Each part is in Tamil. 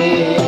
Yeah.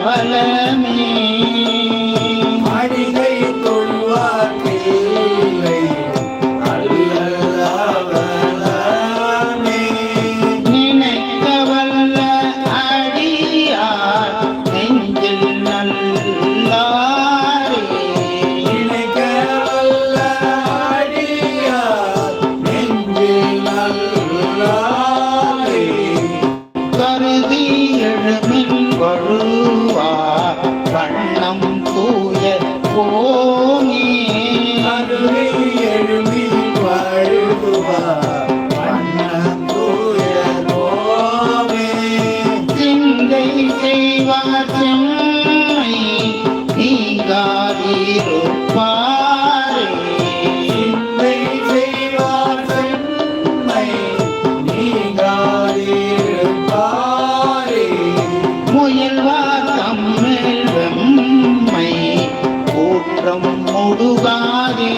அவலமே அடிகை தொழுவார் பிள்ளை Allah கைவாச்சம் நீங்காதிருப்பாரே. முயல்வா தம்மை கூற்றம் முடுகாதே.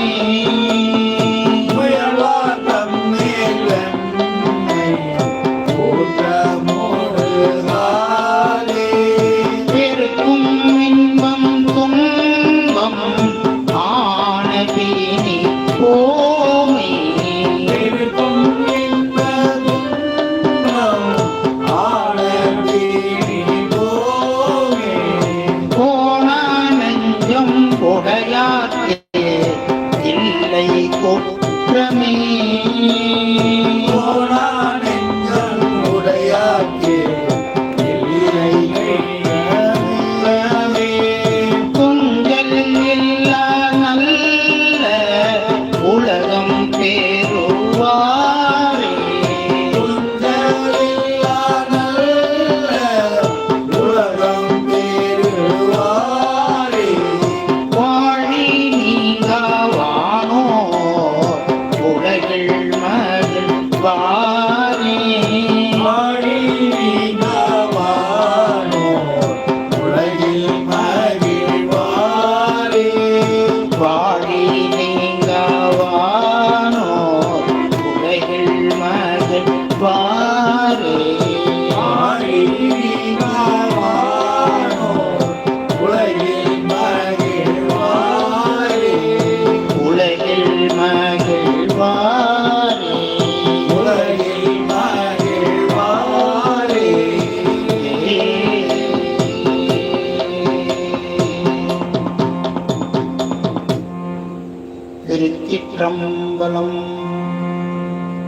ঐক্য প্রমী। 吧？चरित्तिक्रम् बलम्।